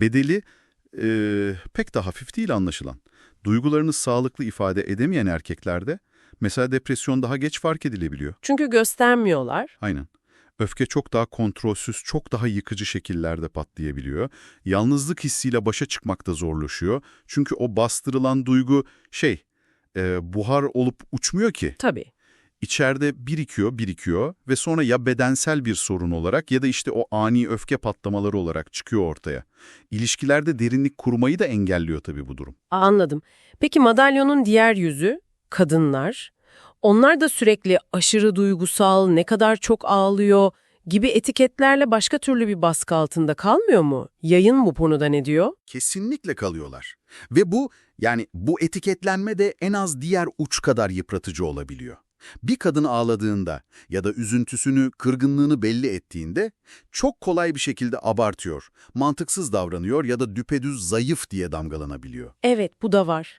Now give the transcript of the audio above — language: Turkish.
Bedeli eee, pek de hafif değil anlaşılan. Duygularını sağlıklı ifade edemeyen erkeklerde mesela depresyon daha geç fark edilebiliyor. Çünkü göstermiyorlar. Aynen. Öfke çok daha kontrolsüz, çok daha yıkıcı şekillerde patlayabiliyor. Yalnızlık hissiyle başa çıkmak da zorlaşıyor. Çünkü o bastırılan duygu şey, e, buhar olup uçmuyor ki. Tabii. İçeride birikiyor, birikiyor ve sonra ya bedensel bir sorun olarak ya da işte o ani öfke patlamaları olarak çıkıyor ortaya. İlişkilerde derinlik kurmayı da engelliyor tabii bu durum. Anladım. Peki madalyonun diğer yüzü, kadınlar. Onlar da sürekli aşırı duygusal, ne kadar çok ağlıyor gibi etiketlerle başka türlü bir baskı altında kalmıyor mu? Yayın bu konuda ne diyor? Kesinlikle kalıyorlar. Ve bu yani bu etiketlenme de en az diğer uç kadar yıpratıcı olabiliyor. Bir kadın ağladığında ya da üzüntüsünü, kırgınlığını belli ettiğinde çok kolay bir şekilde abartıyor, mantıksız davranıyor ya da düpedüz zayıf diye damgalanabiliyor. Evet, bu da var.